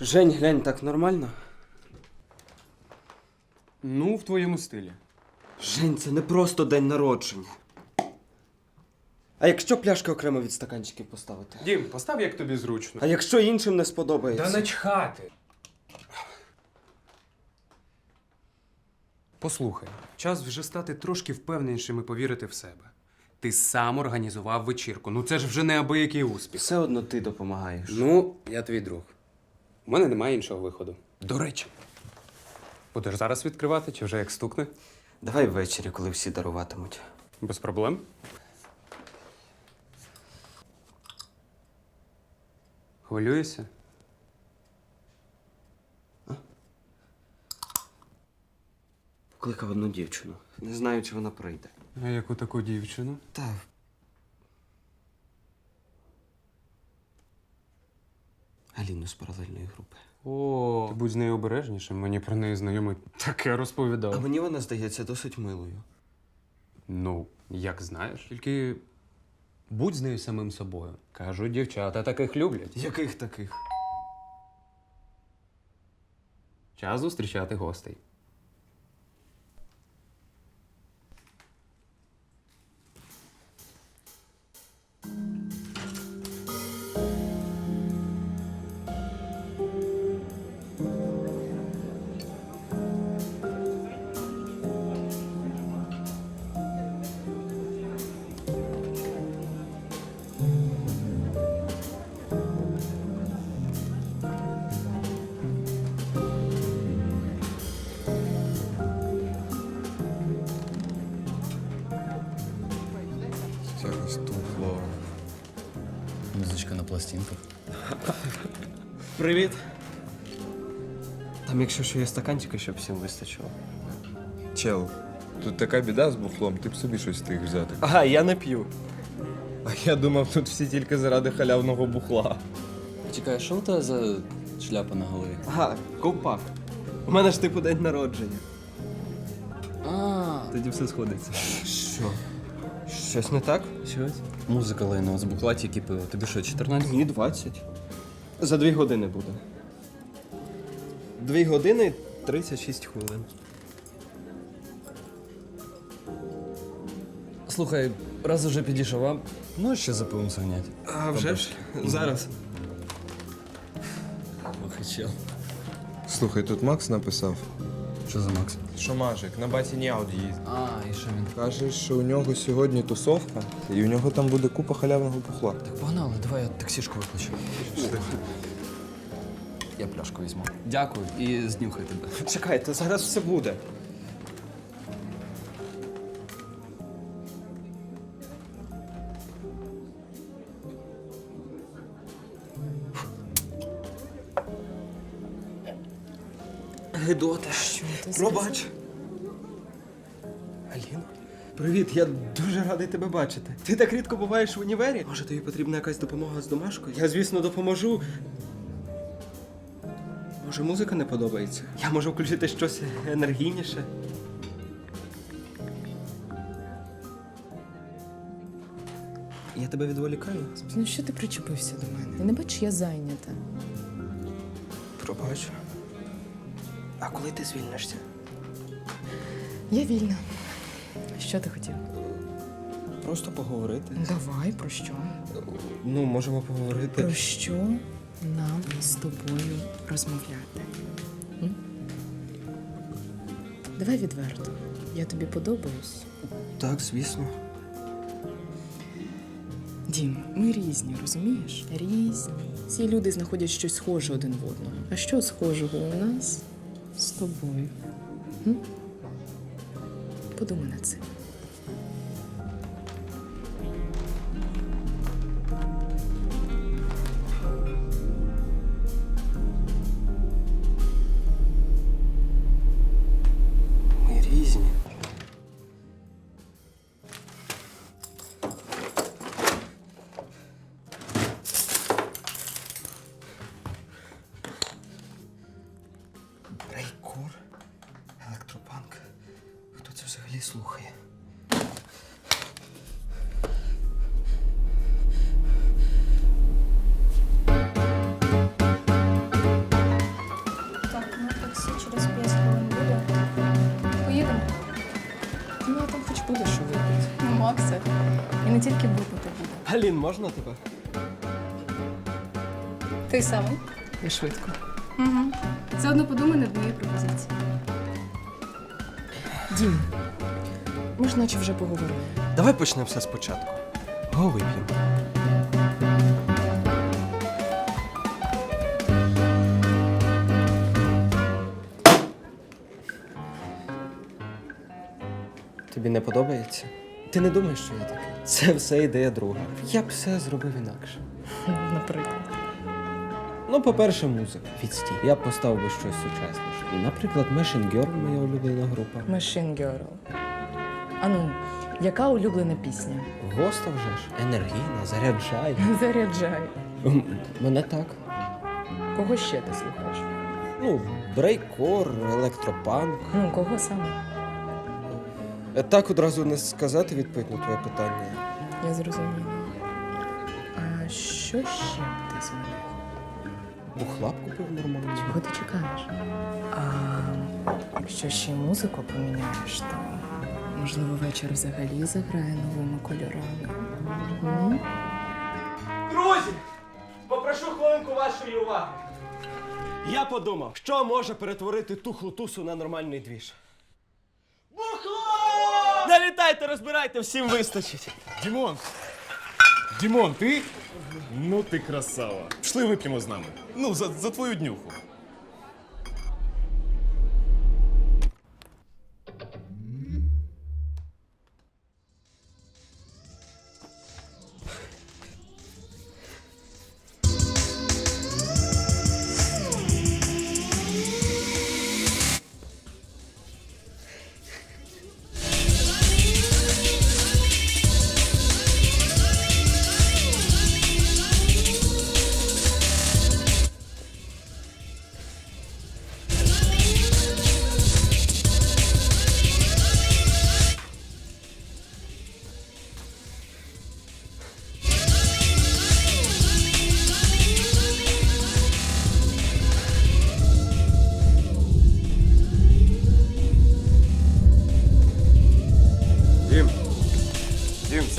Жень, глянь, так нормально? Ну, в твоєму стилі. Жень, це не просто день народження. А якщо пляшки окремо від стаканчиків поставити? Дім, постав як тобі зручно. А якщо іншим не сподобається? Та начхати. Послухай, час вже стати трошки впевненішим і повірити в себе. Ти сам організував вечірку. Ну це ж вже неабиякий успіх. Все одно ти допомагаєш. Ну, я твій друг. У мене немає іншого виходу. До речі. Будеш зараз відкривати чи вже як стукне? Давай ввечері, коли всі даруватимуть. Без проблем. Хвилюєшся? Покликав одну дівчину. Не знаю, чи вона прийде. А яку таку дівчину? Та. Аліну з паралельної групи. О, ти будь з нею обережнішим, мені про неї знайомий таке розповідав. А мені вона здається досить милою. Ну, як знаєш. Тільки будь з нею самим собою. Кажуть, дівчата таких люблять. Яких таких? Час зустрічати гостей. Привіт. Там, якщо що є стаканчики, щоб всім вистачило. Чел, тут така біда з бухлом, ти б собі щось встиг взяти. Ага, я не п'ю. А я думав, тут всі тільки заради халявного бухла. Чекай, що у тебе за шляпа на голові? Ага, ковпак. У мене ж типу день народження. А, Тоді все сходиться. Що? Щось не так? щось? Музика лайно з букла тільки пиво. Тобі що, 14? Ні, 20. За дві години буде. Дві години 36 хвилин. Слухай, раз уже підійшов, а ну ще за пивом зганяти. А вже ж? Зараз. Ох, і чел. Слухай, тут Макс написав, Що за Макс? що Мажик на батіні Ауді їздить. А, і що він? Каже, що у нього сьогодні тусовка, і у нього там буде купа халявного бухла. Так погнали, давай я таксішку викличу. Я пляшку візьму. Дякую і знюхай тебе. Чекайте, зараз все буде. Гедота. Пробач. Аліна? Привіт, я дуже радий тебе бачити. Ти так рідко буваєш в універі? Може, тобі потрібна якась допомога з домашкою? Я, звісно, допоможу. Може, музика не подобається? Я можу включити щось енергійніше. Я тебе відволікаю? Ну що ти причепився до мене? Ти не бачиш, я зайнята. Пробач. А коли ти звільнишся? Я вільна. Що ти хотів? Просто поговорити. Давай, про що? Ну, можемо поговорити. Про що нам з тобою розмовляти? М? Давай відверто. Я тобі подобаюсь. Так, звісно. Дім, ми різні, розумієш? Різні. Ці люди знаходять щось схоже один в одного. А що схожого у нас з тобою? Подумай над цим. Кур, електропанк. Хто це взагалі слухає? Так, ми таксі через 5 хвилин буде. Поїдемо. Ну, а там хоч буде що випити. Ну, І не тільки бутнути. Алін, можна тебе? Ти самий? І швидко. Угу. Заодно подумай над моєю пропозицією. Дім, ми ж наче вже поговорили. Давай почнемо все спочатку. Го вип'ємо. Тобі не подобається? Ти не думаєш, що я такий? Це все ідея друга. Я б все зробив інакше. Наприклад. Ну, по-перше, музика. Відстій. Я б поставив би щось сучасніше. Наприклад, Machine Girl, моя улюблена група. Machine Girl. Ану, яка улюблена пісня? Госта вже ж. Енергійна, заряджає. Заряджай. Мене так. Кого ще ти слухаєш? Ну, брейкор, електропанк. Ну, кого саме? Е, Так одразу не сказати відповідь на твоє питання. Я зрозуміла. А що ще ти змінив? Бухла б купив нормально. Чого ти чекаєш? А якщо ще й музику поміняєш, то можливо вечір взагалі заграє новими кольорами. М? Друзі! Попрошу хвилинку вашої уваги. Я подумав, що може перетворити тухлу тусу на нормальний двіж. Бухло! Налітайте, розбирайте, всім вистачить. Дімон! Дімон, ти? Ну ти красава. Пішли вип'ємо з нами. Ну, за, за твою днюху.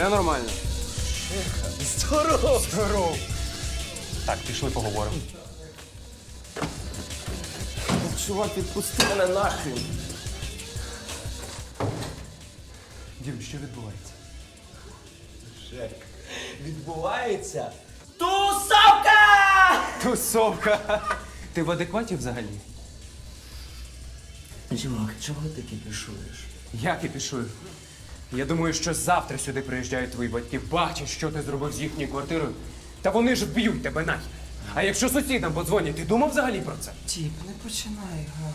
Все нормально? Здорово! Здоров. Так, пішли поговоримо. Чувак, відпусти мене нахрен. Дім, що відбувається? Відбувається тусовка! Тусовка! Ти в адекваті взагалі? Чувак, чого ти кипішуєш? Я кипішую. Я думаю, що завтра сюди приїжджають твої батьки, бачать, що ти зробив з їхньою квартирою. Та вони ж вб'ють тебе нахер. А якщо сусідам подзвонять, ти думав взагалі про це? Тіп, не починай, га.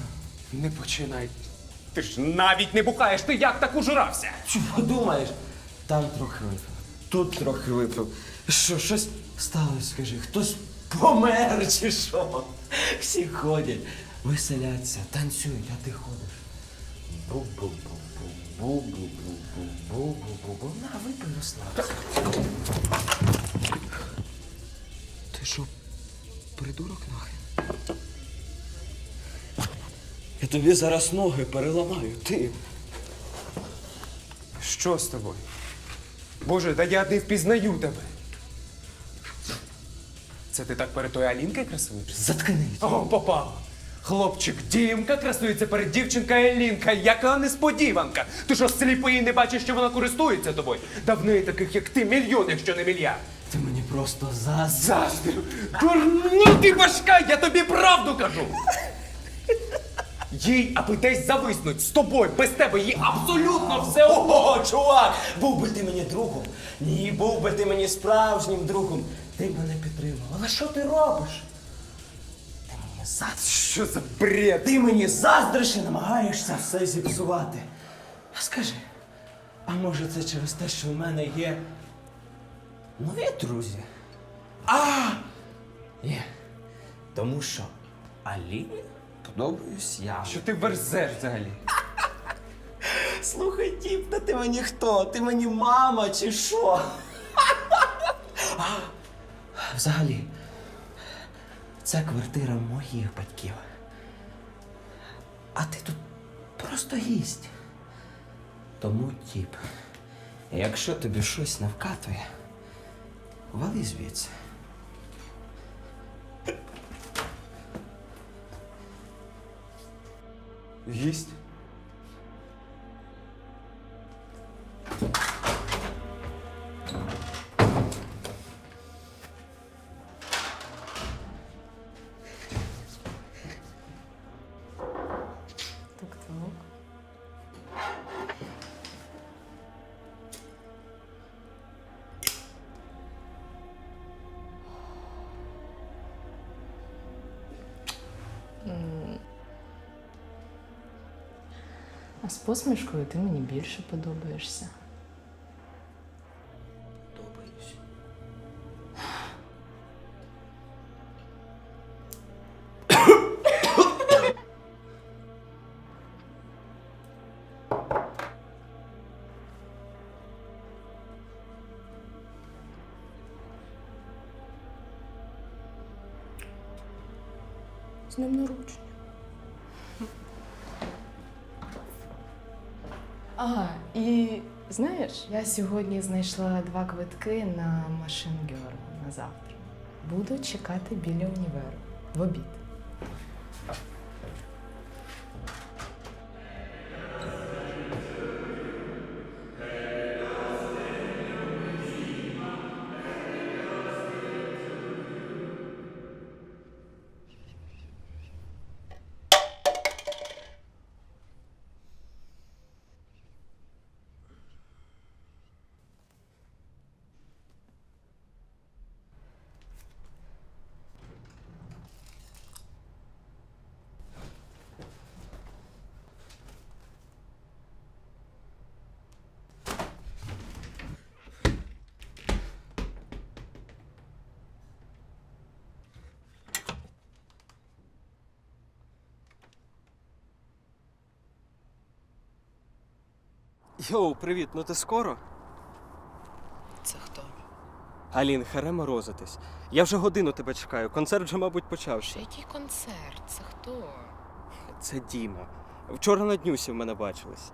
Не починай. Ти ж навіть не бухаєш, ти як так ужирався? Чого думаєш? Там трохи випив, тут трохи випив. Що, щось сталося, скажи, хтось помер чи що? Всі ходять, веселяться, танцюють, а ти ходиш. Бу-бу-бу-бу-бу-бу-бу. На, випий, розслабся. Ти що, придурок нахрен? Я тобі зараз ноги переламаю, ти. Що з тобой? Боже, та я не впізнаю тебе. Це ти так перед тою Алінкою красуєшся? Заткнись. О, попав. Хлопчик Дімка красується перед дівчинкою Елінка. Яка несподіванка! Ти що сліпий і не бачиш, що вона користується тобою? Та в неї таких, як ти, мільйон, якщо не мільярд. Ти мені просто заз. Заздрю! Дурнути башка! Я тобі правду кажу! Їй аби десь зависнуть з тобою, без тебе їй абсолютно все одно! О, чувак, був би ти мені другом. Ні, був би ти мені справжнім другом. Ти мене підтримав. Але що ти робиш? Заздриш. Що за бред? Ти мені заздриш і намагаєшся все зіпсувати. А скажи, а може це через те, що в мене є нові друзі? А! Ні. Тому що Аліні подобаюсь я. Що ти верзеш взагалі? Слухай, дів, та ти мені хто? Ти мені мама чи що? А, Взагалі, це квартира моїх батьків. А ти тут просто гість. Тому, тіп, Якщо тобі щось не вкатує, вали звідси. Гість. А з посмішкою ти мені більше подобаєшся. Ага, і знаєш, я сьогодні знайшла два квитки на машин Girl на завтра. Буду чекати біля універу в обід. Йоу, привіт, ну ти скоро? Це хто? Алін, харе морозитись. Я вже годину тебе чекаю. Концерт вже, мабуть, почався. Який концерт? Це хто? Це Діма. Вчора на днюсі в мене бачились.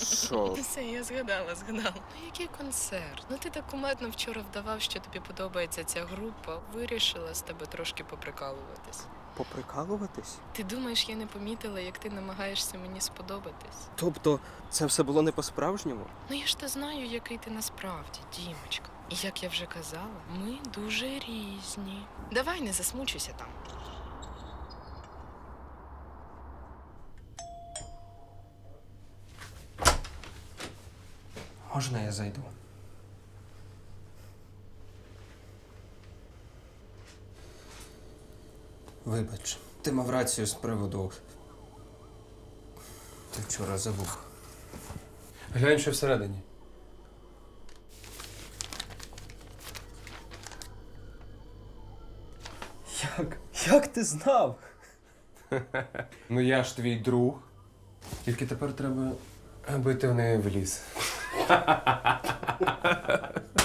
Що? Все, я згадала, згадала. Ну який концерт? Ну ти так кумедно вчора вдавав, що тобі подобається ця група. Вирішила з тебе трошки поприкалуватись. Поприкалуватись? Ти думаєш, я не помітила, як ти намагаєшся мені сподобатись? Тобто, це все було не по-справжньому? Ну я ж то знаю, який ти насправді, Дімочка. І як я вже казала, ми дуже різні. Давай не засмучуйся там. Можна я зайду? Вибач, ти мав рацію з приводу. Ти вчора забув. Глянь, що всередині. Як? Як ти знав? Ну я ж твій друг. Тільки тепер треба, аби ти в неї вліз.